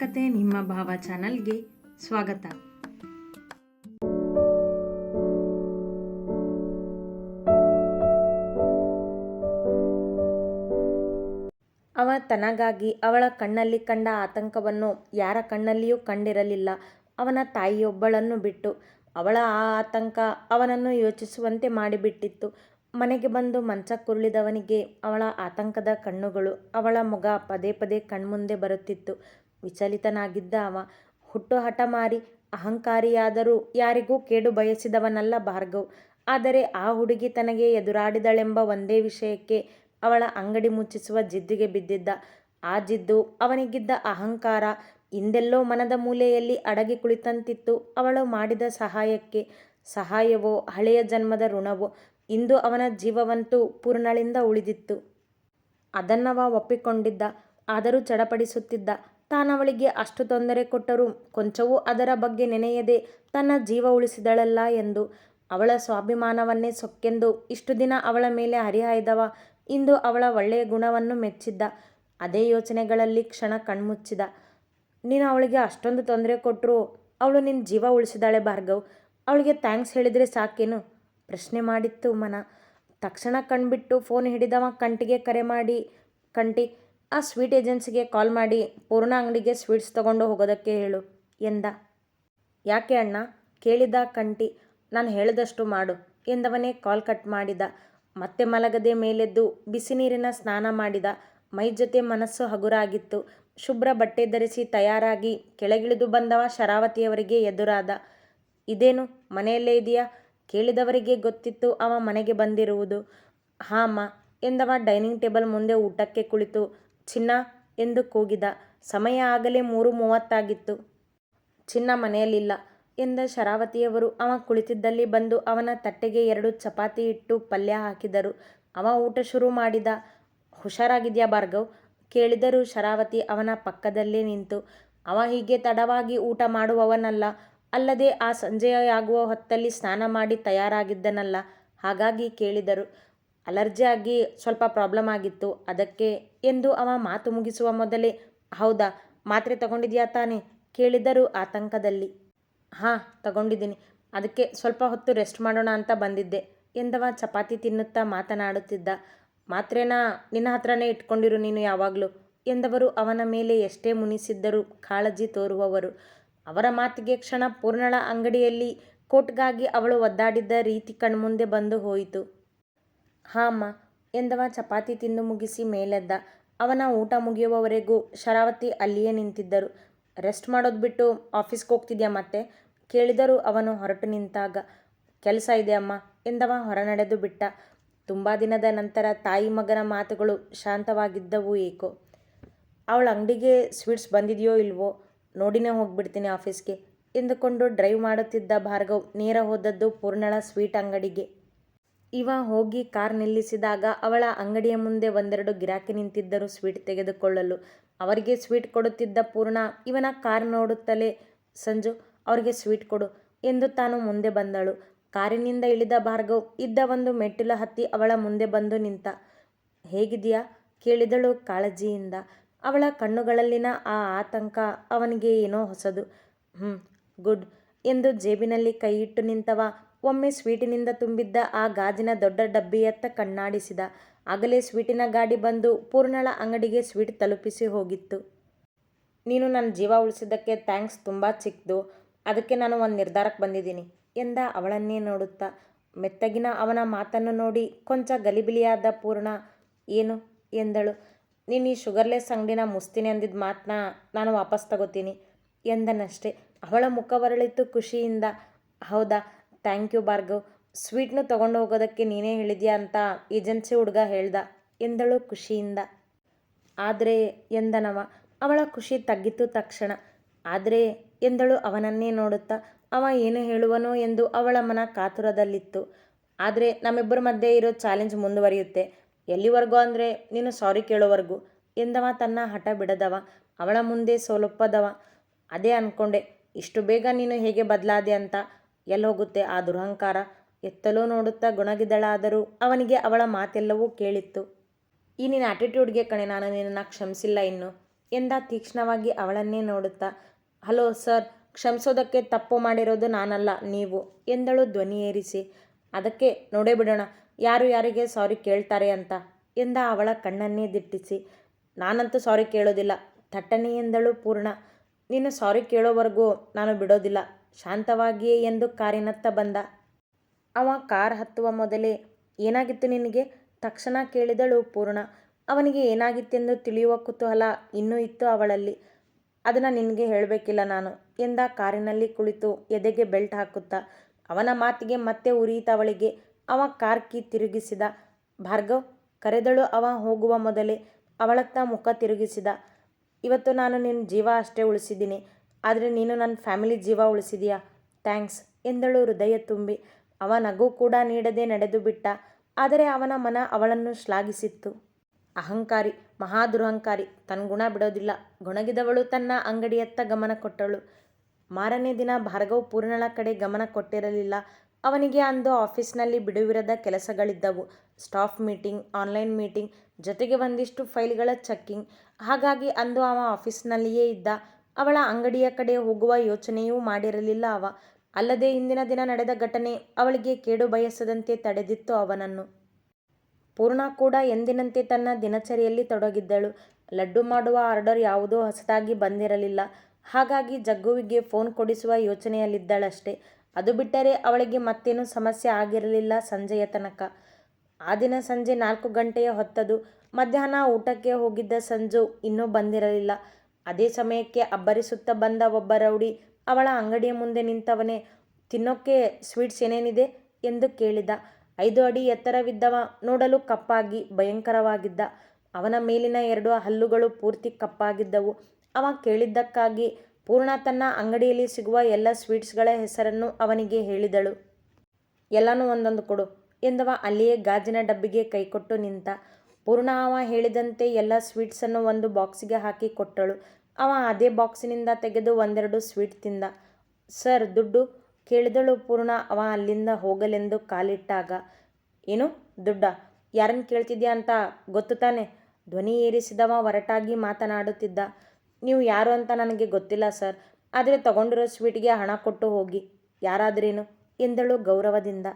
ಕತೆ ನಿಮ್ಮ ಭಾವ ಚಾನಲ್ಗೆ ಸ್ವಾಗತ. ಅವ ತನಗಾಗಿ ಅವಳ ಕಣ್ಣಲ್ಲಿ ಕಂಡ ಆತಂಕವನ್ನು ಯಾರ ಕಣ್ಣಲ್ಲಿಯೂ ಕಂಡಿರಲಿಲ್ಲ. ಅವನ ತಾಯಿಯೊಬ್ಬಳನ್ನು ಬಿಟ್ಟು ಅವಳ ಆ ಆತಂಕ ಅವನನ್ನು ಯೋಚಿಸುವಂತೆ ಮಾಡಿಬಿಟ್ಟಿತ್ತು. ಮನೆಗೆ ಬಂದು ಮಂಚ ಕುರುಳಿದವನಿಗೆ ಅವಳ ಆತಂಕದ ಕಣ್ಣುಗಳು ಅವಳ ಮೊಗ ಪದೇ ಪದೇ ಕಣ್ಮುಂದೆ ಬರುತ್ತಿತ್ತು. ವಿಚಲಿತನಾಗಿದ್ದ ಅವ. ಹುಟ್ಟು ಹಠಮಾರಿ ಅಹಂಕಾರಿಯಾದರೂ ಯಾರಿಗೂ ಕೇಡು ಬಯಸಿದವನಲ್ಲ ಭಾರ್ಗವ್. ಆದರೆ ಆ ಹುಡುಗಿ ತನಗೆ ಎದುರಾಡಿದಳೆಂಬ ಒಂದೇ ವಿಷಯಕ್ಕೆ ಅವಳ ಅಂಗಡಿ ಮುಚ್ಚಿಸುವ ಜಿದ್ದಿಗೆ ಬಿದ್ದಿದ್ದ. ಆ ಜಿದ್ದು ಅವನಿಗಿದ್ದ ಅಹಂಕಾರ ಹಿಂದೆಲ್ಲೋ ಮನದ ಮೂಲೆಯಲ್ಲಿ ಅಡಗಿ ಕುಳಿತಂತಿತ್ತು. ಅವಳು ಮಾಡಿದ ಸಹಾಯಕ್ಕೆ ಸಹಾಯವೋ ಹಳೆಯ ಜನ್ಮದ ಋಣವೋ ಇಂದು ಅವನ ಜೀವವಂತೂ ಪೂರ್ಣಳಿಂದ ಉಳಿದಿತ್ತು. ಅದನ್ನವ ಒಪ್ಪಿಕೊಂಡಿದ್ದ, ಆದರೂ ಚಡಪಡಿಸುತ್ತಿದ್ದ ತಾನವಳಿಗೆ ಅಷ್ಟು ತೊಂದರೆ ಕೊಟ್ಟರೂ ಕೊಂಚವೂ ಅದರ ಬಗ್ಗೆ ನೆನೆಯದೆ ತನ್ನ ಜೀವ ಉಳಿಸಿದಳಲ್ಲ ಎಂದು. ಅವಳ ಸ್ವಾಭಿಮಾನವನ್ನೇ ಸೊಕ್ಕೆಂದು ಇಷ್ಟು ದಿನ ಅವಳ ಮೇಲೆ ಹರಿಹಾಯ್ದವ. ಇಂದು ಅವಳ ಒಳ್ಳೆಯ ಗುಣವನ್ನು ಮೆಚ್ಚಿದ್ದ. ಅದೇ ಯೋಚನೆಗಳಲ್ಲಿ ಕ್ಷಣ ಕಣ್ಮುಚ್ಚಿದ. ನೀನು ಅವಳಿಗೆ ಅಷ್ಟೊಂದು ತೊಂದರೆ ಕೊಟ್ಟರು ಅವಳು ನಿನ್ನ ಜೀವ ಉಳಿಸಿದಾಳೆ ಭಾರ್ಗವ್. ಅವಳಿಗೆ ಥ್ಯಾಂಕ್ಸ್ ಹೇಳಿದರೆ ಸಾಕೇನು? ಪ್ರಶ್ನೆ ಮಾಡಿತ್ತು ಮನ. ತಕ್ಷಣ ಕಣ್ಬಿಟ್ಟು ಫೋನ್ ಹಿಡಿದವ ಕಂಟಿಗೆ ಕರೆ ಮಾಡಿ, ಕಂಟಿ ಆ ಸ್ವೀಟ್ ಏಜೆನ್ಸಿಗೆ ಕಾಲ್ ಮಾಡಿ ಪೂರ್ಣ ಅಂಗಡಿಗೆ ಸ್ವೀಟ್ಸ್ ತಗೊಂಡು ಹೋಗೋದಕ್ಕೆ ಹೇಳು, ಎಂದ. ಯಾಕೆ ಅಣ್ಣ? ಕೇಳಿದ ಕಂಟಿ, ನಾನು ಹೇಳಿದಷ್ಟು ಮಾಡು, ಎಂದವನೇ ಕಾಲ್ ಕಟ್ ಮಾಡಿದ. ಮತ್ತೆ ಮಲಗದೆ ಮೇಲೆದ್ದು ಬಿಸಿ ನೀರಿನ ಸ್ನಾನ ಮಾಡಿದ. ಮೈ ಜೊತೆ ಮನಸ್ಸು ಹಗುರಾಗಿತ್ತು. ಶುಭ್ರ ಬಟ್ಟೆ ಧರಿಸಿ ತಯಾರಾಗಿ ಕೆಳಗಿಳಿದು ಬಂದವ ಶರಾವತಿಯವರಿಗೆ ಎದುರಾದ. ಇದೇನು, ಮನೆಯಲ್ಲೇ ಇದೆಯಾ? ಕೇಳಿದವರಿಗೆ ಗೊತ್ತಿತ್ತು ಅವ ಮನೆಗೆ ಬಂದಿರುವುದು. ಹಾಂ ಅಮ್ಮ ಎಂದವ ಡೈನಿಂಗ್ ಟೇಬಲ್ ಮುಂದೆ ಊಟಕ್ಕೆ ಕುಳಿತು ಚಿನ್ನ ಎಂದು ಕೂಗಿದ. ಸಮಯ ಆಗಲೇ ಮೂರು ಮೂವತ್ತಾಗಿತ್ತು. ಚಿನ್ನ ಮನೆಯಲ್ಲಿಲ್ಲ ಎಂದ ಶರಾವತಿಯವರು. ಅವ ಕುಳಿತಿದ್ದಲ್ಲಿ ಬಂದು ಅವನ ತಟ್ಟೆಗೆ ಎರಡು ಚಪಾತಿ ಇಟ್ಟು ಪಲ್ಯ ಹಾಕಿದರು. ಅವ ಊಟ ಶುರು ಮಾಡಿದ. ಹುಷಾರಾಗಿದೆಯಾ ಭಾರ್ಗವ್? ಕೇಳಿದರು ಶರಾವತಿ ಅವನ ಪಕ್ಕದಲ್ಲೇ ನಿಂತು. ಅವ ಹೀಗೆ ತಡವಾಗಿ ಊಟ ಮಾಡುವವನಲ್ಲ. ಅಲ್ಲದೆ ಆ ಸಂಜೆಯಾಗುವ ಹೊತ್ತಲ್ಲಿ ಸ್ನಾನ ಮಾಡಿ ತಯಾರಾಗಿದ್ದನಲ್ಲ. ಹಾಗಾಗಿ ಕೇಳಿದರು. ಅಲರ್ಜಿ ಆಗಿ ಸ್ವಲ್ಪ ಪ್ರಾಬ್ಲಮ್ ಆಗಿತ್ತು. ಅದಕ್ಕೆ ಎಂದು ಅವ ಮಾತು ಮುಗಿಸುವ ಮೊದಲೇ, ಹೌದಾ, ಮಾತ್ರೆ ತಗೊಂಡಿದ್ಯಾ ತಾನೇ? ಕೇಳಿದರು ಆತಂಕದಲ್ಲಿ, ಹಾಂ, ತಗೊಂಡಿದ್ದೀನಿ. ಅದಕ್ಕೆ ಸ್ವಲ್ಪ ಹೊತ್ತು ರೆಸ್ಟ್ ಮಾಡೋಣ ಅಂತ ಬಂದಿದ್ದೆ, ಎಂದವ ಚಪಾತಿ ತಿನ್ನುತ್ತಾ ಮಾತನಾಡುತ್ತಿದ್ದ. ಮಾತ್ರೆನಾ ನಿನ್ನ ಹತ್ರನೇ ಇಟ್ಕೊಂಡಿರು ನೀನು ಯಾವಾಗಲೂ, ಎಂದವರು ಅವನ ಮೇಲೆ ಎಷ್ಟೇ ಮುನಿಸಿದ್ದರೂ ಕಾಳಜಿ ತೋರುವವರು. ಅವರ ಮಾತಿಗೆ ಕ್ಷಣ ಪೂರ್ಣಳ ಅಂಗಡಿಯಲ್ಲಿ ಕೋಟ್ಗಾಗಿ ಅವಳು ಒದ್ದಾಡಿದ್ದ ರೀತಿ ಕಣ್ಮುಂದೆ ಬಂದು ಹೋಯಿತು. ಹಾಂ, ಅಮ್ಮ ಎಂದವ ಚಪಾತಿ ತಿಂದು ಮುಗಿಸಿ ಮೇಲೆದ್ದ. ಅವನ ಊಟ ಮುಗಿಯುವವರೆಗೂ ಶರಾವತಿ ಅಲ್ಲಿಯೇ ನಿಂತಿದ್ದರು. ರೆಸ್ಟ್ ಮಾಡೋದು ಬಿಟ್ಟು ಆಫೀಸ್ಗೆ ಹೋಗ್ತಿದ್ಯಾ ಮತ್ತೆ? ಕೇಳಿದರು ಅವನು ಹೊರಟು ನಿಂತಾಗ. ಕೆಲಸ ಇದೆ ಅಮ್ಮ ಎಂದವ ಹೊರ ನಡೆದು ಬಿಟ್ಟ. ತುಂಬ ದಿನದ ನಂತರ ತಾಯಿ ಮಗನ ಮಾತುಗಳು ಶಾಂತವಾಗಿದ್ದವು ಏಕೋ. ಅವಳ ಅಂಗಡಿಗೆ ಸ್ವೀಟ್ಸ್ ಬಂದಿದೆಯೋ ಇಲ್ವೋ? ನೋಡಿನೇ ಹೋಗಿಬಿಡ್ತೀನಿ ಆಫೀಸ್ಗೆ ಎಂದುಕೊಂಡು ಡ್ರೈವ್ ಮಾಡುತ್ತಿದ್ದ ಭಾರ್ಗವ್ ನೇರ ಹೋದದ್ದು ಪೂರ್ಣಳ ಸ್ವೀಟ್ ಅಂಗಡಿಗೆ. ಇವ ಹೋಗಿ ಕಾರ್ ನಿಲ್ಲಿಸಿದಾಗ ಅವಳ ಅಂಗಡಿಯ ಮುಂದೆ ಒಂದೆರಡು ಗಿರಾಕಿ ನಿಂತಿದ್ದರು ಸ್ವೀಟ್ ತೆಗೆದುಕೊಳ್ಳಲು. ಅವರಿಗೆ ಸ್ವೀಟ್ ಕೊಡುತ್ತಿದ್ದ ಪೂರ್ಣ, ಇವನ ಕಾರ್ ನೋಡುತ್ತಲೇ ಸಂಜು, ಅವರಿಗೆ ಸ್ವೀಟ್ ಕೊಡು ಎಂದು ತಾನು ಮುಂದೆ ಬಂದಳು. ಕಾರಿನಿಂದ ಇಳಿದ ಭಾರ್ಗವ್ ಇದ್ದ ಒಂದು ಮೆಟ್ಟಿಲು ಹತ್ತಿ ಅವಳ ಮುಂದೆ ಬಂದು ನಿಂತ, ಹೇಗಿದೆಯಾ? ಕೇಳಿದಳು ಕಾಳಜಿಯಿಂದ. ಅವಳ ಕಣ್ಣುಗಳಲ್ಲಿನ ಆ ಆತಂಕ ಅವನಿಗೆ ಏನೋ ಹೊಸದು. ಹ್ಞೂ ಗುಡ್ ಎಂದು ಜೇಬಿನಲ್ಲಿ ಕೈಯಿಟ್ಟು ನಿಂತವ ಒಮ್ಮೆ ಸ್ವೀಟಿನಿಂದ ತುಂಬಿದ್ದ ಆ ಗಾಜಿನ ದೊಡ್ಡ ಡಬ್ಬಿಯತ್ತ ಕಣ್ಣಾಡಿಸಿದ. ಆಗಲೇ ಸ್ವೀಟಿನ ಗಾಡಿ ಬಂದು ಪೂರ್ಣಳ ಅಂಗಡಿಗೆ ಸ್ವೀಟ್ ತಲುಪಿಸಿ ಹೋಗಿತ್ತು. ನೀನು ನನ್ನ ಜೀವ ಉಳಿಸಿದ್ದಕ್ಕೆ ಥ್ಯಾಂಕ್ಸ್ ತುಂಬ ಚಿಕ್ಕದು ಅದಕ್ಕೆ ನಾನು ಒಂದು ನಿರ್ಧಾರಕ್ಕೆ ಬಂದಿದ್ದೀನಿ. ಎಂದ ಅವಳನ್ನೇ ನೋಡುತ್ತಾ. ಮೆತ್ತಗಿನ ಅವನ ಮಾತನ್ನು ನೋಡಿ ಕೊಂಚ ಗಲಿಬಿಲಿಯಾದ ಪೂರ್ಣ, ಏನು? ಎಂದಳು. ನೀನು ಈ ಶುಗರ್ಲೆಸ್ ಅಂಗಡಿನ ಮುಸ್ತೀನಿ ಅಂದಿದ್ದ ಮಾತನ್ನ ನಾನು ವಾಪಸ್ ತಗೋತೀನಿ. ಎಂದನಷ್ಟೇ. ಅವಳ ಮುಖ ಮುಖವರಳಿತು ಖುಷಿಯಿಂದ. ಹೌದಾ? Thank you Bhargav. ಸ್ವೀಟ್ನು ತಗೊಂಡು ಹೋಗೋದಕ್ಕೆ ನೀನೇ ಹೇಳಿದ್ಯಾ ಅಂತ ಏಜೆನ್ಸಿ ಹುಡುಗ ಹೇಳ್ದ. ಎಂದಳು ಖುಷಿಯಿಂದ. ಆದರೆ ಎಂದನವ, ಅವಳ ಖುಷಿ ತಗ್ಗಿತು ತಕ್ಷಣ. ಆದರೆ ಎಂದಳು ಅವನನ್ನೇ ನೋಡುತ್ತಾ, ಅವ ಏನು ಹೇಳುವನೋ ಎಂದು ಅವಳ ಮನ ಕಾತುರದಲ್ಲಿತ್ತು. ಆದರೆ ನಮ್ಮಿಬ್ಬರ ಮಧ್ಯೆ ಇರೋ ಚಾಲೆಂಜ್ ಮುಂದುವರಿಯುತ್ತೆ. ಎಲ್ಲಿವರೆಗೂ ಅಂದರೆ ನೀನು ಸಾರಿ ಕೇಳೋವರೆಗೂ, ಎಂದವ ತನ್ನ ಹಠ ಬಿಡದವ. ಅವಳ ಮುಂದೆ ಸೋಲೊಪ್ಪದವ. ಅದೇ ಅಂದ್ಕೊಂಡೆ ಇಷ್ಟು ಬೇಗ ನೀನು ಹೇಗೆ ಬದಲಾದೆ ಅಂತ. ಎಲ್ಲಿ ಹೋಗುತ್ತೆ ಆ ದುರಹಂಕಾರ? ಎತ್ತಲೋ ನೋಡುತ್ತಾ ಗುಣಗಿದಳಾದರೂ ಅವನಿಗೆ ಅವಳ ಮಾತೆಲ್ಲವೂ ಕೇಳಿತ್ತು. ಈ ನಿನ್ನ ಆಟಿಟ್ಯೂಡ್ಗೆ ಕಣೆ, ನಾನು ನಿನ್ನನ್ನು ಕ್ಷಮಿಸಿಲ್ಲ ಇನ್ನು. ಎಂದ ತೀಕ್ಷ್ಣವಾಗಿ ಅವಳನ್ನೇ ನೋಡುತ್ತಾ, ಹಲೋ ಸರ್, ಕ್ಷಮಿಸೋದಕ್ಕೆ ತಪ್ಪು ಮಾಡಿರೋದು ನಾನಲ್ಲ, ನೀವು, ಎಂದಳು ಧ್ವನಿ ಏರಿಸಿ. ಅದಕ್ಕೆ ನೋಡೇ ಬಿಡೋಣ, ಯಾರು ಯಾರಿಗೆ ಸಾರಿ ಕೇಳ್ತಾರೆ ಅಂತ, ಎಂದ ಅವಳ ಕಣ್ಣನ್ನೇ ದಿಟ್ಟಿಸಿ. ನಾನಂತೂ ಸಾರಿ ಕೇಳೋದಿಲ್ಲ, ಥಟ್ಟನೆ ಎಂದಳು ಪೂರ್ಣ. ನೀನು ಸಾರಿ ಕೇಳೋವರೆಗೂ ನಾನು ಬಿಡೋದಿಲ್ಲ ಶಾಂತವಾಗಿಯೇ ಎಂದು ಕಾರಿನತ್ತ ಬಂದ. ಅವ ಕಾರ್ ಹತ್ತುವ ಮೊದಲೇ ಏನಾಗಿತ್ತು ನಿನಗೆ? ತಕ್ಷಣ ಕೇಳಿದಳು ಪೂರ್ಣ. ಅವನಿಗೆ ಏನಾಗಿತ್ತೆಂದು ತಿಳಿಯುವ ಕುತೂಹಲ ಇನ್ನೂ ಇತ್ತು ಅವಳಲ್ಲಿ. ಅದನ್ನು ನಿನಗೆ ಹೇಳಬೇಕಿಲ್ಲ ನಾನು ಎಂದ ಕಾರಿನಲ್ಲಿ ಕುಳಿತು ಎದೆಗೆ ಬೆಲ್ಟ್ ಹಾಕುತ್ತಾ. ಅವನ ಮಾತಿಗೆ ಮತ್ತೆ ಉರಿಯಿತವಳಿಗೆ ಅವ ಕಾರ್ ಕೀ ತಿರುಗಿಸಿದ. ಭಾರ್ಗವ್, ಕರೆದಳು ಅವ ಹೋಗುವ ಮೊದಲೇ ಅವಳತ್ತ ಮುಖ ತಿರುಗಿಸಿದ. ಇವತ್ತು ನಾನು ನಿನ್ನ ಜೀವ ಅಷ್ಟೇ ಉಳಿಸಿದ್ದೀನಿ. ಆದರೆ ನೀನು ನನ್ನ ಫ್ಯಾಮಿಲಿ ಜೀವ ಉಳಿಸಿದೀಯಾ? ಥ್ಯಾಂಕ್ಸ್. ಎಂದಳು ಹೃದಯ ತುಂಬಿ. ಅವ ನಗು ಕೂಡ ನೀಡದೆ ನಡೆದು ಬಿಟ್ಟ. ಆದರೆ ಅವನ ಮನ ಅವಳನ್ನು ಶ್ಲಾಘಿಸಿತ್ತು. ಅಹಂಕಾರಿ, ಮಹಾದುರಹಂಕಾರಿ ತನ್ನ ಗುಣ ಬಿಡೋದಿಲ್ಲ. ಗುಣಗಿದವಳು ತನ್ನ ಅಂಗಡಿಯತ್ತ ಗಮನ ಕೊಟ್ಟಳು. ಮಾರನೇ ದಿನ ಭಾರ್ಗವ್ ಪೂರ್ಣಳ ಕಡೆ ಗಮನ ಕೊಟ್ಟಿರಲಿಲ್ಲ. ಅವನಿಗೆ ಅಂದು ಆಫೀಸ್ನಲ್ಲಿ ಬಿಡುವಿರದ ಕೆಲಸಗಳಿದ್ದವು. ಸ್ಟಾಫ್ ಮೀಟಿಂಗ್, ಆನ್ಲೈನ್ ಮೀಟಿಂಗ್, ಜೊತೆಗೆ ಒಂದಿಷ್ಟು ಫೈಲ್ಗಳ ಚೆಕ್ಕಿಂಗ್. ಹಾಗಾಗಿ ಅಂದು ಅವ ಆಫೀಸ್ನಲ್ಲಿಯೇ ಇದ್ದ. ಅವಳ ಅಂಗಡಿಯ ಕಡೆ ಹೋಗುವ ಯೋಚನೆಯೂ ಮಾಡಿರಲಿಲ್ಲ ಅವ. ಅಲ್ಲದೆ ಇಂದಿನ ದಿನ ನಡೆದ ಘಟನೆ ಅವಳಿಗೆ ಕೇಡು ಬಯಸದಂತೆ ತಡೆದಿತ್ತು ಅವನನ್ನು. ಪೂರ್ಣ ಕೂಡ ಎಂದಿನಂತೆ ತನ್ನ ದಿನಚರಿಯಲ್ಲಿ ತೊಡಗಿದ್ದಳು. ಲಡ್ಡು ಮಾಡುವ ಆರ್ಡರ್ ಯಾವುದೋ ಹೊಸದಾಗಿ ಬಂದಿರಲಿಲ್ಲ. ಹಾಗಾಗಿ ಜಗ್ಗುವಿಗೆ ಫೋನ್ ಕೊಡಿಸುವ ಯೋಚನೆಯಲ್ಲಿದ್ದಳಷ್ಟೇ. ಅದು ಬಿಟ್ಟರೆ ಅವಳಿಗೆ ಮತ್ತೇನೂ ಸಮಸ್ಯೆ ಆಗಿರಲಿಲ್ಲ ಸಂಜೆಯ ತನಕ. ಆ ದಿನ ಸಂಜೆ ನಾಲ್ಕು ಗಂಟೆಯ ಹೊತ್ತದು. ಮಧ್ಯಾಹ್ನ ಊಟಕ್ಕೆ ಹೋಗಿದ್ದ ಸಂಜು ಇನ್ನೂ ಬಂದಿರಲಿಲ್ಲ. ಅದೇ ಸಮಯಕ್ಕೆ ಅಬ್ಬರಿಸುತ್ತಾ ಬಂದ ಒಬ್ಬ ರೌಡಿ, ಅವಳ ಅಂಗಡಿಯ ಮುಂದೆ ನಿಂತವನೇ ತಿನ್ನೋಕ್ಕೆ ಸ್ವೀಟ್ಸ್ ಏನೇನಿದೆ? ಎಂದು ಕೇಳಿದ. ಐದು ಅಡಿ ಎತ್ತರವಿದ್ದವ ನೋಡಲು ಕಪ್ಪಾಗಿ, ಭಯಂಕರವಾಗಿದ್ದ. ಅವನ ಮೇಲಿನ ಎರಡು ಹಲ್ಲುಗಳು ಪೂರ್ತಿ ಕಪ್ಪಾಗಿದ್ದವು. ಅವ ಕೇಳಿದ್ದಕ್ಕಾಗಿ ಪೂರ್ಣ ತನ್ನ ಅಂಗಡಿಯಲ್ಲಿ ಸಿಗುವ ಎಲ್ಲ ಸ್ವೀಟ್ಸ್ಗಳ ಹೆಸರನ್ನು ಅವನಿಗೆ ಹೇಳಿದಳು. ಎಲ್ಲನೂ ಒಂದೊಂದು ಕೊಡು ಎಂದವ ಅಲ್ಲಿಯೇ ಗಾಜಿನ ಡಬ್ಬಿಗೆ ಕೈಕೊಟ್ಟು ನಿಂತ. ಪೂರ್ಣ ಅವ ಹೇಳಿದಂತೆ ಎಲ್ಲ ಸ್ವೀಟ್ಸನ್ನು ಒಂದು ಬಾಕ್ಸಿಗೆ ಹಾಕಿ ಕೊಟ್ಟಳು. ಅವ ಅದೇ ಬಾಕ್ಸಿನಿಂದ ತೆಗೆದು ಒಂದೆರಡು ಸ್ವೀಟ್ ತಿಂದ. ಸರ್, ದುಡ್ಡು ಕೇಳಿದಳು ಪೂರ್ಣ. ಅವ ಅಲ್ಲಿಂದ ಹೋಗಲೆಂದು ಕಾಲಿಟ್ಟಾಗ, ಏನು ದುಡ್ಡ? ಯಾರನ್ನು ಕೇಳ್ತಿದ್ಯಾ ಅಂತ ಗೊತ್ತು ತಾನೆ? ಧ್ವನಿ ಏರಿಸಿದವ ಹೊರಟಾಗಿ ಮಾತನಾಡುತ್ತಿದ್ದ. ನೀವು ಯಾರು ಅಂತ ನನಗೆ ಗೊತ್ತಿಲ್ಲ ಸರ್. ಆದರೆ ತಗೊಂಡಿರೋ ಸ್ವೀಟ್ಗೆ ಹಣ ಕೊಟ್ಟು ಹೋಗಿ. ಯಾರಾದ್ರೇನು? ಎಂದಳು ಗೌರವದಿಂದ.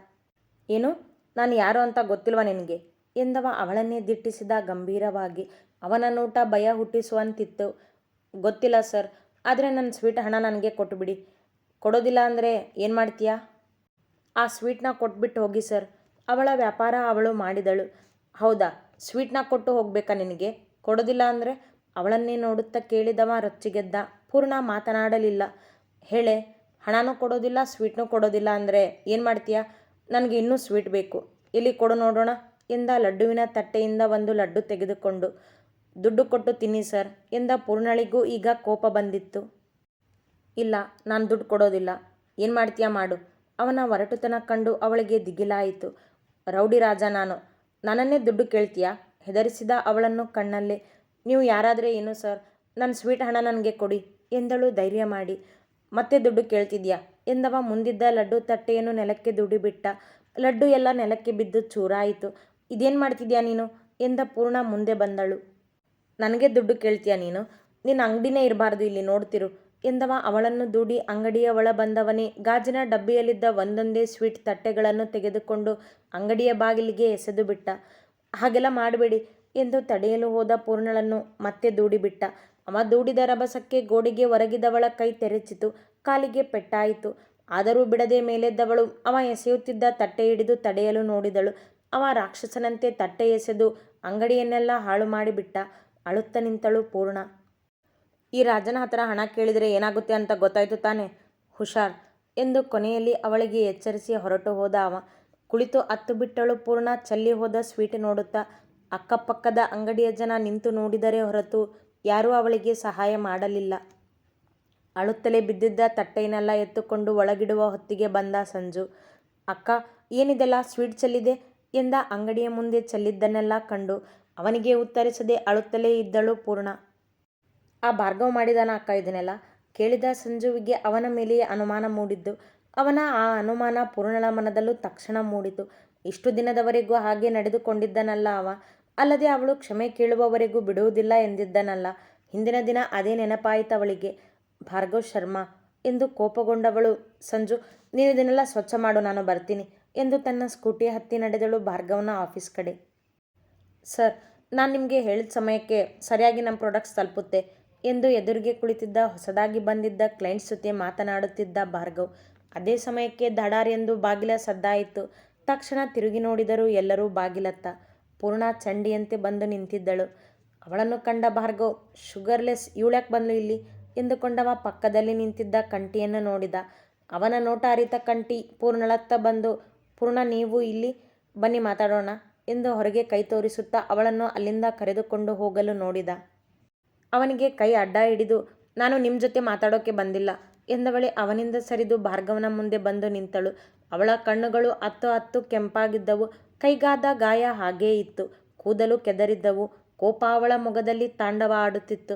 ಏನು? ನಾನು ಯಾರು ಅಂತ ಗೊತ್ತಿಲ್ವ ನಿನಗೆ? ಎಂದವ ಅವಳನ್ನೇ ದಿಟ್ಟಿಸಿದ ಗಂಭೀರವಾಗಿ. ಅವನ ನೋಟ ಭಯ ಹುಟ್ಟಿಸುವಂತಿತ್ತು. ಗೊತ್ತಿಲ್ಲ ಸರ್. ಆದರೆ ನನ್ನ ಸ್ವೀಟ್ ಹಣ ನನಗೆ ಕೊಟ್ಟುಬಿಡಿ ಕೊಡೋದಿಲ್ಲ ಅಂದರೆ ಏನು ಮಾಡ್ತೀಯಾ? ಆ ಸ್ವೀಟ್ನ ಕೊಟ್ಬಿಟ್ಟು ಹೋಗಿ ಸರ್. ಅವಳ ವ್ಯಾಪಾರ ಅವಳು ಮಾಡಿದಳು. ಹೌದಾ? ಸ್ವೀಟ್ನ ಕೊಟ್ಟು ಹೋಗಬೇಕಾ ನಿನಗೆ? ಕೊಡೋದಿಲ್ಲ ಅಂದರೆ ಅವಳನ್ನೇ ನೋಡುತ್ತಾ ಕೇಳಿದವ ರೊಚ್ಚಿಗೆದ್ದ. ಪೂರ್ಣ ಮಾತನಾಡಲಿಲ್ಲ. ಹೇಳೆ, ಹಣನೂ ಕೊಡೋದಿಲ್ಲ, ಸ್ವೀಟ್ನೂ ಕೊಡೋದಿಲ್ಲ ಅಂದರೆ ಏನು ಮಾಡ್ತೀಯಾ? ನನಗೆ ಇನ್ನೂ ಸ್ವೀಟ್ ಬೇಕು. ಇಲ್ಲಿ ಕೊಡು ನೋಡೋಣ ಎಂದ ಲಡ್ಡುವಿನ ತಟ್ಟೆಯಿಂದ ಒಂದು ಲಡ್ಡು ತೆಗೆದುಕೊಂಡು. ದುಡ್ಡು ಕೊಟ್ಟು ತಿನ್ನಿ ಸರ್ ಎಂದ ಪೂರ್ಣಳಿಗೂ ಈಗ ಕೋಪ ಬಂದಿತ್ತು. ಇಲ್ಲ, ನಾನು ದುಡ್ಡು ಕೊಡೋದಿಲ್ಲ. ಏನು ಮಾಡ್ತೀಯಾ ಮಾಡು. ಅವನ ಒರಟುತನ ಕಂಡು ಅವಳಿಗೆ ದಿಗಿಲಾಯಿತು. ರೌಡಿ ರಾಜ ನಾನು. ನನ್ನನ್ನೇ ದುಡ್ಡು ಕೇಳ್ತೀಯಾ? ಹೆದರಿಸಿದ ಅವಳನ್ನು ಕಣ್ಣಲ್ಲಿ. ನೀವು ಯಾರಾದರೆ ಏನು ಸರ್? ನನ್ನ ಸ್ವೀಟ್ ಹಣ ನನಗೆ ಕೊಡಿ ಎಂದಳು ಧೈರ್ಯ ಮಾಡಿ. ಮತ್ತೆ ದುಡ್ಡು ಕೇಳ್ತಿದ್ಯಾ? ಎಂದವ ಮುಂದಿದ್ದ ಲಡ್ಡು ತಟ್ಟೆಯನ್ನು ನೆಲಕ್ಕೆ ದುಡಿಬಿಟ್ಟ. ಲಡ್ಡು ಎಲ್ಲ ನೆಲಕ್ಕೆ ಬಿದ್ದು ಚೂರಾಯಿತು. ಇದೇನು ಮಾಡ್ತಿದ್ಯಾ ನೀನು? ಎಂದ ಪೂರ್ಣ ಮುಂದೆ ಬಂದಳು. ನನಗೆ ದುಡ್ಡು ಕೇಳ್ತೀಯ ನೀನು? ನಿನ್ನ ಅಂಗಡಿನೇ ಇರಬಾರ್ದು ಇಲ್ಲಿ ನೋಡ್ತಿರು. ಎಂದವ ಅವಳನ್ನು ದೂಡಿ ಅಂಗಡಿಯ ಒಳ ಬಂದವನೇ. ಗಾಜಿನ ಡಬ್ಬಿಯಲ್ಲಿದ್ದ ಒಂದೊಂದೇ ಸ್ವೀಟ್ ತಟ್ಟೆಗಳನ್ನು ತೆಗೆದುಕೊಂಡು ಅಂಗಡಿಯ ಬಾಗಿಲಿಗೆ ಎಸೆದು ಬಿಟ್ಟ. ಹಾಗೆಲ್ಲ ಮಾಡಬೇಡಿ ಎಂದು ತಡೆಯಲು ಹೋದ ಪೂರ್ಣಳನ್ನು ಮತ್ತೆ ದೂಡಿಬಿಟ್ಟ ಅವ ದೂಡಿದ ರಭಸಕ್ಕೆ ಗೋಡೆಗೆ ಒರಗಿದವಳ ಕೈ ತೆರೆಚಿತು. ಕಾಲಿಗೆ ಪೆಟ್ಟಾಯಿತು. ಆದರೂ ಬಿಡದೆ ಮೇಲೆದ್ದವಳು ಅವ ಎಸೆಯುತ್ತಿದ್ದ ತಟ್ಟೆ ಹಿಡಿದು ತಡೆಯಲು ನೋಡಿದಳು. ಅವ ರಾಕ್ಷಸನಂತೆ ತಟ್ಟೆ ಎಸೆದು ಅಂಗಡಿಯನ್ನೆಲ್ಲ ಹಾಳು ಮಾಡಿಬಿಟ್ಟ. ಅಳುತ್ತ ನಿಂತಳು ಪೂರ್ಣ. ಈ ರಾಜನ ಹತ್ರ ಹಣ ಕೇಳಿದರೆ ಏನಾಗುತ್ತೆ ಅಂತ ಗೊತ್ತಾಯ್ತು ತಾನೆ? ಹುಷಾರ್. ಎಂದು ಕೊನೆಯಲ್ಲಿ ಅವಳಿಗೆ ಎಚ್ಚರಿಸಿ ಹೊರಟು ಹೋದ ಅವ. ಕುಳಿತು ಅತ್ತು ಬಿಟ್ಟಳು ಪೂರ್ಣ. ಚಲ್ಲಿ ಹೋದ ಸ್ವೀಟ್ ನೋಡುತ್ತಾ, ಅಕ್ಕಪಕ್ಕದ ಅಂಗಡಿಯ ಜನ ನಿಂತು ನೋಡಿದರೆ ಹೊರತು ಯಾರೂ ಅವಳಿಗೆ ಸಹಾಯ ಮಾಡಲಿಲ್ಲ. ಅಳುತ್ತಲೇ ಬಿದ್ದಿದ್ದ ತಟ್ಟೆಯನ್ನೆಲ್ಲ ಎತ್ತುಕೊಂಡು ಒಳಗಿಡುವ ಹೊತ್ತಿಗೆ ಬಂದ ಸಂಜು. ಅಕ್ಕ, ಏನಿದೆಲ್ಲ ಸ್ವೀಟ್ ಚೆಲ್ಲಿದೆ? ಎಂದ ಅಂಗಡಿಯ ಮುಂದೆ ಚೆಲ್ಲಿದ್ದನ್ನೆಲ್ಲ ಕಂಡು. ಅವನಿಗೆ ಉತ್ತರಿಸದೆ ಅಳುತ್ತಲೇ ಇದ್ದಳು ಪೂರ್ಣ. ಆ ಭಾರ್ಗವ್ ಮಾಡಿದಾನ ಅಕ್ಕ ಇದನ್ನೆಲ್ಲ? ಕೇಳಿದ ಸಂಜುವಿಗೆ ಅವನ ಮೇಲೆಯೇ ಅನುಮಾನ ಮೂಡಿದ್ದು. ಅವನ ಆ ಅನುಮಾನ ಪೂರ್ಣಳ ಮನದಲ್ಲೂ ತಕ್ಷಣ ಮೂಡಿತು. ಇಷ್ಟು ದಿನದವರೆಗೂ ಹಾಗೆ ನಡೆದುಕೊಂಡಿದ್ದನಲ್ಲ ಅವ. ಅಲ್ಲದೆ ಅವಳು ಕ್ಷಮೆ ಕೇಳುವವರೆಗೂ ಬಿಡುವುದಿಲ್ಲ ಎಂದಿದ್ದನಲ್ಲ. ಹಿಂದಿನ ದಿನ ಅದೇ ನೆನಪಾಯಿತವಳಿಗೆ ಭಾರ್ಗವ್ ಶರ್ಮಾ, ಎಂದು ಕೋಪಗೊಂಡವಳು ಸಂಜು, ನೀನು ಇದನ್ನೆಲ್ಲ ಸ್ವಚ್ಛ ಮಾಡು, ನಾನು ಬರ್ತೀನಿ, ಎಂದು ತನ್ನ ಸ್ಕೂಟಿ ಹತ್ತಿ ನಡೆದಳು ಭಾರ್ಗವನ ಆಫೀಸ್ ಕಡೆ. ಸರ್, ನಾನು ನಿಮಗೆ ಹೇಳಿದ ಸಮಯಕ್ಕೆ ಸರಿಯಾಗಿ ನಮ್ಮ ಪ್ರಾಡಕ್ಟ್ಸ್ ತಲುಪುತ್ತೆ ಎಂದು ಎದುರಿಗೆ ಕುಳಿತಿದ್ದ ಹೊಸದಾಗಿ ಬಂದಿದ್ದ ಕ್ಲೈಂಟ್ಸ್ ಜೊತೆ ಮಾತನಾಡುತ್ತಿದ್ದ ಭಾರ್ಗವ್, ಅದೇ ಸಮಯಕ್ಕೆ ದಡಾರ್ ಎಂದು ಬಾಗಿಲ ಸದ್ದಾಯಿತು. ತಕ್ಷಣ ತಿರುಗಿ ನೋಡಿದರು ಎಲ್ಲರೂ ಬಾಗಿಲತ್ತ, ಪೂರ್ಣ ಚಂಡಿಯಂತೆ ಬಂದು ನಿಂತಿದ್ದಳು. ಅವಳನ್ನು ಕಂಡ ಭಾರ್ಗವ್, ಶುಗರ್ಲೆಸ್, ಇವಳ್ಯಾಕೆ ಬಂದಳು ಇಲ್ಲಿ? ಎಂದುಕೊಂಡವ ಪಕ್ಕದಲ್ಲಿ ನಿಂತಿದ್ದ ಕಂಟಿಯನ್ನು ನೋಡಿದ. ಅವನ ನೋಟ ಅರಿತ ಕಂಟಿ ಪೂರ್ಣಳತ್ತ ಬಂದು, ಪೂರ್ಣ, ನೀವು ಇಲ್ಲಿ ಬನ್ನಿ ಮಾತಾಡೋಣ. ಎಂದು ಹೊರಗೆ ಕೈ ತೋರಿಸುತ್ತಾ ಅವಳನ್ನು ಅಲ್ಲಿಂದ ಕರೆದುಕೊಂಡು ಹೋಗಲು ನೋಡಿದ. ಅವನಿಗೆ ಕೈ ಅಡ್ಡ ಹಿಡಿದು, ನಾನು ನಿಮ್ಮ ಜೊತೆ ಮಾತಾಡೋಕೆ ಬಂದಿಲ್ಲ ಎಂದವಳೆ ಅವನಿಂದ ಸರಿದು ಭಾರ್ಗವನ ಮುಂದೆ ಬಂದು ನಿಂತಳು. ಅವಳ ಕಣ್ಣುಗಳು ಹತ್ತು ಹತ್ತು ಕೆಂಪಾಗಿದ್ದವು. ಕೈಗಾದ ಗಾಯ ಹಾಗೇ ಇತ್ತು. ಕೂದಲು ಕೆದರಿದ್ದವು. ಕೋಪ ಅವಳ ಮೊಗದಲ್ಲಿ ತಾಂಡವ ಆಡುತ್ತಿತ್ತು.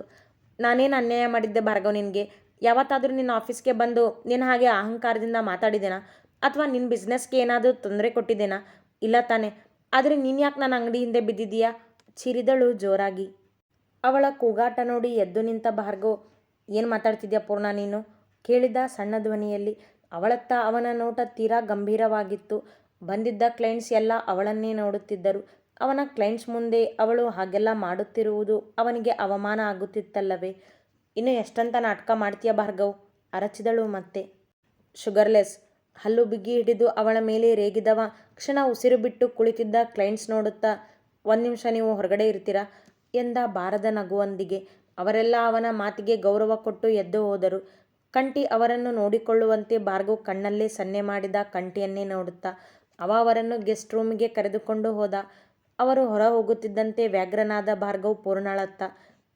ನಾನೇನು ಅನ್ಯಾಯ ಮಾಡಿದ್ದೆ ಭಾರ್ಗವ ನಿನಗೆ ಯಾವತ್ತಾದರೂ ನಿನ್ನ ಆಫೀಸ್ಗೆ ಬಂದು ನಿನ್ನ ಹಾಗೆ ಅಹಂಕಾರದಿಂದ ಮಾತಾಡಿದ್ದೇನಾ ಅಥವಾ ನಿನ್ನ ಬಿಸ್ನೆಸ್ಗೆ ಏನಾದರೂ ತೊಂದರೆ ಕೊಟ್ಟಿದ್ದೇನಾ ಇಲ್ಲ ತಾನೆ. ಆದರೆ ನೀನು ಯಾಕೆ ನನ್ನ ಅಂಗಡಿ ಹಿಂದೆ ಬಿದ್ದಿದ್ದೀಯಾ? ಚಿರಿದಳು ಜೋರಾಗಿ. ಅವಳ ಕೂಗಾಟ ನೋಡಿ ಎದ್ದು ನಿಂತ ಬಾರ್ಗೋ ಏನು ಮಾತಾಡ್ತಿದ್ಯಾ ಪೂರ್ಣ ನೀನು? ಕೇಳಿದ ಸಣ್ಣ ಧ್ವನಿಯಲ್ಲಿ. ಅವಳತ್ತ ಅವನ ನೋಟ ತೀರಾ ಗಂಭೀರವಾಗಿತ್ತು. ಬಂದಿದ್ದ ಕ್ಲೈಂಟ್ಸ್ ಎಲ್ಲ ಅವಳನ್ನೇ ನೋಡುತ್ತಿದ್ದರು. ಅವನ ಕ್ಲೈಂಟ್ಸ್ ಮುಂದೆ ಅವಳು ಹಾಗೆಲ್ಲ ಮಾಡುತ್ತಿರುವುದು ಅವನಿಗೆ ಅವಮಾನ ಆಗುತ್ತಿತ್ತಲ್ಲವೇ? ಇನ್ನು ಎಷ್ಟಂತ ನಾಟಕ ಮಾಡ್ತೀಯ ಭಾರ್ಗವ್? ಅರಚಿದಳು ಮತ್ತೆ. ಶುಗರ್ಲೆಸ್ ಹಲ್ಲು ಬಿಗಿ ಹಿಡಿದು ಅವಳ ಮೇಲೆ ರೇಗಿದವ. ಕ್ಷಣ ಉಸಿರು ಬಿಟ್ಟು ಕುಳಿತಿದ್ದ ಕ್ಲೈಂಟ್ಸ್ ನೋಡುತ್ತಾ, ಒಂದು ನಿಮಿಷ ನೀವು ಹೊರಗಡೆ ಇರ್ತೀರಾ? ಎಂದ ಬಾರದ ನಗುವೊಂದಿಗೆ. ಅವರೆಲ್ಲ ಅವನ ಮಾತಿಗೆ ಗೌರವ ಕೊಟ್ಟು ಎದ್ದು ಹೋದರು. ಕಂಟಿ ಅವರನ್ನು ನೋಡಿಕೊಳ್ಳುವಂತೆ ಬಾರ್ಗು ಕಣ್ಣಲ್ಲೇ ಸನ್ನೆ ಮಾಡಿದ ಕಂಟಿಯನ್ನೇ ನೋಡುತ್ತಾ, ಅವ ಅವರನ್ನು ಗೆಸ್ಟ್ ರೂಮಿಗೆ ಕರೆದುಕೊಂಡು ಹೋದ. ಅವರು ಹೊರ ಹೋಗುತ್ತಿದ್ದಂತೆ ವ್ಯಾಘ್ರನಾದ ಭಾರ್ಗವ್ ಪೂರ್ಣಳತ್ತ,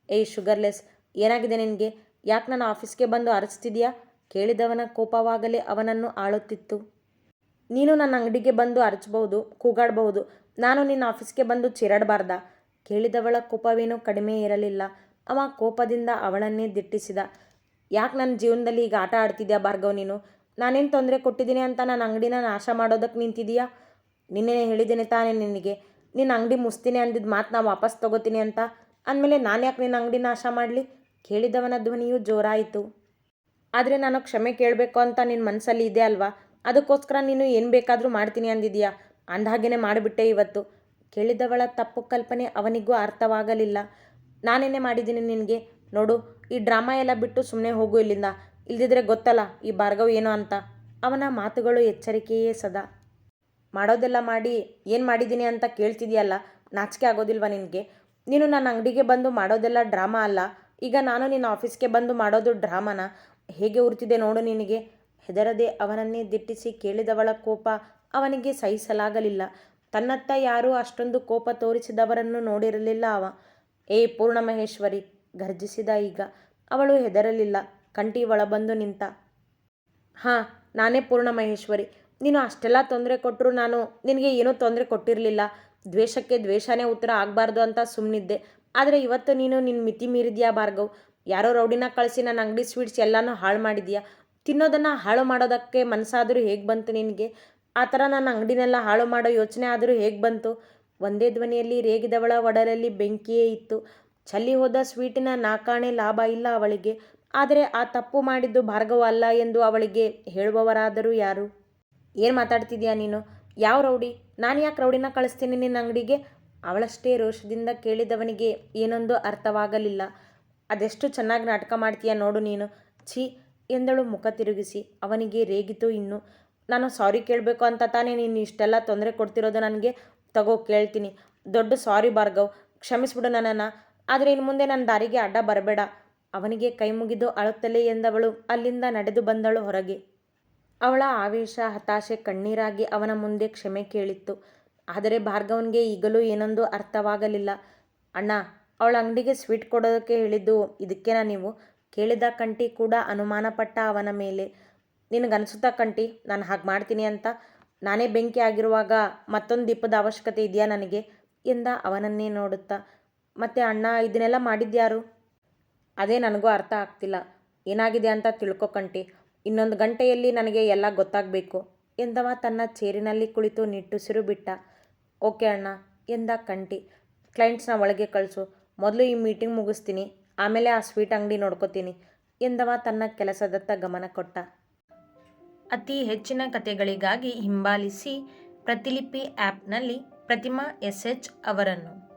ಏಯ್ ಶುಗರ್ಲೆಸ್, ಏನಾಗಿದೆ ನಿನಗೆ? ಯಾಕೆ ನಾನು ಆಫೀಸ್ಗೆ ಬಂದು ಅರಸ್ತಿದ್ಯಾ? ಕೇಳಿದವನ ಕೋಪವಾಗಲೇ ಅವನನ್ನು ಆಳುತ್ತಿತ್ತು. ನೀನು ನನ್ನ ಅಂಗಡಿಗೆ ಬಂದು ಅರಚಬಹುದು, ಕೂಗಾಡಬಹುದು. ನಾನು ನಿನ್ನ ಆಫೀಸ್ಗೆ ಬಂದು ಚಿರಡಬಾರ್ದ. ಕೇಳಿದವಳ ಕೋಪವೇನೂ ಕಡಿಮೆ ಇರಲಿಲ್ಲ. ಅವ ಕೋಪದಿಂದ ಅವಳನ್ನೇ ದಿಟ್ಟಿಸಿದ. ಯಾಕೆ ನನ್ನ ಜೀವನದಲ್ಲಿ ಈಗ ಆಟ ಆಡ್ತಿದ್ಯಾ ಭಾರ್ಗವ್ ನೀನು? ನಾನೇನು ತೊಂದರೆ ಕೊಟ್ಟಿದ್ದೀನಿ ಅಂತ ನನ್ನ ಅಂಗಡಿನ ನಾಶ ಮಾಡೋದಕ್ಕೆ ನಿಂತಿದೀಯಾ? ನಿನ್ನೆ ಹೇಳಿದ್ದೀನಿ ತಾನೇ ನಿನಗೆ. ನಿನ್ನ ಅಂಗಡಿ ಮುಸ್ತೀನಿ ಅಂದಿದ್ದ ಮಾತು ನಾ ವಾಪಸ್ ತಗೋತೀನಿ ಅಂತ. ಅಂದಮೇಲೆ ನಾನು ಯಾಕೆ ನಿನ್ನ ಅಂಗಡಿ ನಾಶ ಮಾಡಲಿ? ಕೇಳಿದವನ ಧ್ವನಿಯು ಜೋರಾಯಿತು. ಆದರೆ ನಾನು ಕ್ಷಮೆ ಕೇಳಬೇಕು ಅಂತ ನಿನ್ನ ಮನಸ್ಸಲ್ಲಿ ಇದೆ ಅಲ್ವಾ? ಅದಕ್ಕೋಸ್ಕರ ನೀನು ಏನು ಬೇಕಾದರೂ ಮಾಡ್ತೀನಿ ಅಂದಿದೀಯಾ? ಅಂದಹಾಗೇ ಮಾಡಿಬಿಟ್ಟೆ ಇವತ್ತು. ಕೇಳಿದವಳ ತಪ್ಪು ಕಲ್ಪನೆ ಅವನಿಗೂ ಅರ್ಥವಾಗಲಿಲ್ಲ. ನಾನೇನೇ ಮಾಡಿದ್ದೀನಿ ನಿನಗೆ? ನೋಡು, ಈ ಡ್ರಾಮಾ ಎಲ್ಲ ಬಿಟ್ಟು ಸುಮ್ಮನೆ ಹೋಗು ಇಲ್ಲಿಂದ. ಇಲ್ದಿದ್ರೆ ಗೊತ್ತಲ್ಲ, ಈ ಭಾರ್ಗವ್ ಏನೋ ಅಂತ. ಅವನ ಮಾತುಗಳು ಎಚ್ಚರಿಕೆಯೇ ಸದಾ. ಮಾಡೋದೆಲ್ಲ ಮಾಡಿ ಏನು ಮಾಡಿದ್ದೀನಿ ಅಂತ ಕೇಳ್ತಿದ್ಯಲ್ಲ? ನಾಚಿಕೆ ಆಗೋದಿಲ್ವ ನಿನಗೆ? ನೀನು ನನ್ನ ಅಂಗಡಿಗೆ ಬಂದು ಮಾಡೋದೆಲ್ಲ ಡ್ರಾಮಾ ಅಲ್ಲ? ಈಗ ನಾನು ನಿನ್ನ ಆಫೀಸ್ಗೆ ಬಂದು ಮಾಡೋದು ಡ್ರಾಮಾನ? ಹೇಗೆ ಉರ್ತಿದೆ ನೋಡು ನಿನಗೆ. ಹೆದರದೆ ಅವನನ್ನೇ ದಿಟ್ಟಿಸಿ ಕೇಳಿದವಳ ಕೋಪ ಅವನಿಗೆ ಸಹಿಸಲಾಗಲಿಲ್ಲ. ತನ್ನತ್ತ ಯಾರೂ ಅಷ್ಟೊಂದು ಕೋಪ ತೋರಿಸಿದವರನ್ನು ನೋಡಿರಲಿಲ್ಲ ಅವ. ಏ ಪೂರ್ಣಮಹೇಶ್ವರಿ, ಗರ್ಜಿಸಿದ ಈಗ. ಅವಳು ಹೆದರಲಿಲ್ಲ. ಕಂಟಿ ಒಳಬಂದು ನಿಂತ. ಹಾಂ, ನಾನೇ ಪೂರ್ಣಮಹೇಶ್ವರಿ. ನೀನು ಅಷ್ಟೆಲ್ಲ ತೊಂದರೆ ಕೊಟ್ಟರು ನಾನು ನಿನಗೆ ಏನೂ ತೊಂದರೆ ಕೊಟ್ಟಿರಲಿಲ್ಲ. ದ್ವೇಷಕ್ಕೆ ದ್ವೇಷನೇ ಉತ್ತರ ಆಗಬಾರ್ದು ಅಂತ ಸುಮ್ಮನಿದ್ದೆ ಆದರೆ ಇವತ್ತು ನೀನು ನಿನ್ನ ಮಿತಿ ಮೀರಿದ್ಯಾ ಭಾರ್ಗವ್? ಯಾರೋ ರೌಡಿನ ಕಳಿಸಿ ನನ್ನ ಅಂಗಡಿ ಸ್ವೀಟ್ಸ್ ಎಲ್ಲನೂ ಹಾಳು ಮಾಡಿದ್ಯಾ? ತಿನ್ನೋದನ್ನು ಹಾಳು ಮಾಡೋದಕ್ಕೆ ಮನಸ್ಸಾದರೂ ಹೇಗೆ ಬಂತು ನಿನಗೆ? ಆ ಥರ ನನ್ನ ಅಂಗಡಿನೆಲ್ಲ ಹಾಳು ಮಾಡೋ ಯೋಚನೆ ಆದರೂ ಹೇಗೆ ಬಂತು? ಒಂದೇ ಧ್ವನಿಯಲ್ಲಿ ರೇಗಿದವಳ ಒಡಲಲ್ಲಿ ಬೆಂಕಿಯೇ ಇತ್ತು. ಚಲ್ಲಿ ಹೋದ ಸ್ವೀಟಿನ ನಾಕಾಣೆ ಲಾಭ ಇಲ್ಲ ಅವಳಿಗೆ. ಆದರೆ ಆ ತಪ್ಪು ಮಾಡಿದ್ದು ಭಾರ್ಗವ ಅಲ್ಲ ಎಂದು ಅವಳಿಗೆ ಹೇಳುವವರಾದರೂ ಯಾರು? ಏನು ಮಾತಾಡ್ತಿದ್ಯಾ ನೀನು? ಯಾವ ರೌಡಿ? ನಾನು ಯಾಕೆ ರೌಡಿನ ಕಳಿಸ್ತೀನಿ ನಿನ್ನ ಅಂಗಡಿಗೆ? ಅವಳಷ್ಟೇ ರೋಷದಿಂದ ಕೇಳಿದವನಿಗೆ ಏನೊಂದು ಅರ್ಥವಾಗಲಿಲ್ಲ. ಅದೆಷ್ಟು ಚೆನ್ನಾಗಿ ನಾಟಕ ಮಾಡ್ತೀಯ ನೋಡು ನೀನು. ಛೀ, ಎಂದಳು ಮುಖ ತಿರುಗಿಸಿ. ಅವನಿಗೆ ರೇಗಿತು ಇನ್ನು. ನಾನು ಸಾರಿ ಕೇಳಬೇಕು ಅಂತ ತಾನೇ ನೀನು ಇಷ್ಟೆಲ್ಲ ತೊಂದರೆ ಕೊಡ್ತಿರೋದು ನನಗೆ? ತಗೋ, ಕೇಳ್ತೀನಿ. ದೊಡ್ಡ ಸಾರಿ ಭಾರ್ಗವ್, ಕ್ಷಮಿಸ್ಬಿಡು ನನ್ನನ್ನು. ಆದರೆ ಇನ್ನು ಮುಂದೆ ನನ್ನ ದಾರಿಗೆ ಅಡ್ಡ ಬರಬೇಡ. ಅವನಿಗೆ ಕೈ ಮುಗಿದು ಅಳುತ್ತಲೇ ಎಂದವಳು. ಅಲ್ಲಿಂದ ನಡೆದು ಬಂದಳು ಹೊರಗೆ. ಅವಳ ಆವೇಶ, ಹತಾಶೆ ಕಣ್ಣೀರಾಗಿ ಅವನ ಮುಂದೆ ಕ್ಷಮೆ ಕೇಳಿತ್ತು. ಆದರೆ ಭಾರ್ಗವನಿಗೆ ಈಗಲೂ ಏನೊಂದು ಅರ್ಥವಾಗಲಿಲ್ಲ. ಅಣ್ಣ ಅವಳ ಅಂಗಡಿಗೆ ಸ್ವೀಟ್ ಕೊಡೋದಕ್ಕೆ ಹೇಳಿದ್ದು ಇದಕ್ಕೇನಾ ನೀವು ಕೇಳಿದ ಕಂಟಿ ಕೂಡ ಅನುಮಾನಪಟ್ಟ ಅವನ ಮೇಲೆ. ನಿನಗನ್ಸುತ್ತಾ ಕಂಟಿ, ನಾನು ಹಾಗೆ ಮಾಡ್ತೀನಿ ಅಂತ? ನಾನೇ ಬೆಂಕಿ ಆಗಿರುವಾಗ ಮತ್ತೊಂದು ದೀಪದ ಅವಶ್ಯಕತೆ ಇದೆಯಾ ನನಗೆ? ಎಂದ ಅವನನ್ನೇ ನೋಡುತ್ತಾ. ಮತ್ತೆ ಅಣ್ಣ, ಇದನ್ನೆಲ್ಲ ಮಾಡಿದ್ಯಾರು? ಅದೇ ನನಗೂ ಅರ್ಥ ಆಗ್ತಿಲ್ಲ. ಏನಾಗಿದೆ ಅಂತ ತಿಳ್ಕೊ ಕಂಟಿ. ಇನ್ನೊಂದು ಗಂಟೆಯಲ್ಲಿ ನನಗೆ ಎಲ್ಲ ಗೊತ್ತಾಗಬೇಕು ಎಂದವ ತನ್ನ ಚೇರಿನಲ್ಲಿ ಕುಳಿತು ನಿಟ್ಟುಸಿರು ಬಿಟ್ಟ. ಓಕೆ ಅಣ್ಣ, ಎಂದ ಕಂಟಿ. ಕ್ಲೈಂಟ್ಸ್ನ ಒಳಗೆ ಕಳಿಸು. ಮೊದಲು ಈ ಮೀಟಿಂಗ್ ಮುಗಿಸ್ತೀನಿ. ಆಮೇಲೆ ಆ ಸ್ವೀಟ್ ಅಂಗಡಿ ನೋಡ್ಕೋತೀನಿ. ಎಂದವ ತನ್ನ ಕೆಲಸದತ್ತ ಗಮನ ಕೊಟ್ಟ. ಅತಿ ಹೆಚ್ಚಿನ ಕಥೆಗಳಿಗಾಗಿ ಹಿಂಬಾಲಿಸಿ ಪ್ರತಿಲಿಪಿ ಆ್ಯಪ್ನಲ್ಲಿ ಪ್ರತಿಮಾ ಎಸ್ ಎಚ್ ಅವರನ್ನು.